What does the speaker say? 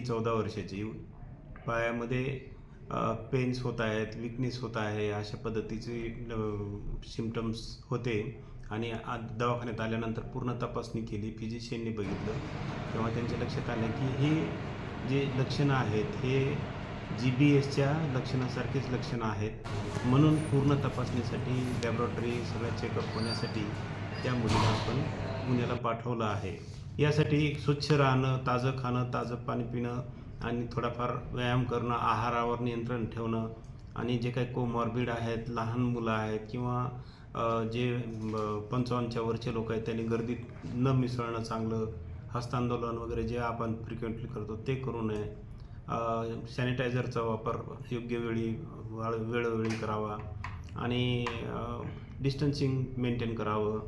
ही चौदा वर्षाची. पायामध्ये पेन्स होत आहेत विकनेस होत आहे अशा पद्धतीचे सिमटम्स होते. आणि आज दवाखान्यात आल्यानंतर पूर्ण तपासणी केली फिजिशियनने बघितलं. तेव्हा त्यांच्या लक्षात आलं की हे जे लक्षणं आहेत हे जी बी एसच्या लक्षणासारखेच लक्षणं आहेत. म्हणून पूर्ण तपासणीसाठी लॅबॉरेटरी सगळ्या चेकअप होण्यासाठी त्या मुलीला आपण पुण्याला पाठवलं आहे. यासाठी स्वच्छ राहणं ताजं खाणं ताजं पाणी पिणं आणि थोडाफार व्यायाम करणं आहारावर नियंत्रण ठेवणं आणि जे काही कोमॉर्बिड आहेत लहान मुलं आहेत किंवा जे पंचावन्नच्या वरचे लोक आहेत त्यांनी गर्दीत न मिसळणं चांगलं हस्तांदोलन वगैरे जे आपण फ्रिक्वेंटली करतो ते करू नये. सॅनिटायझरचा वापर योग्य वेळी वाळ- वेळोवेळी करावा आणि डिस्टन्सिंग मेंटेन करावं.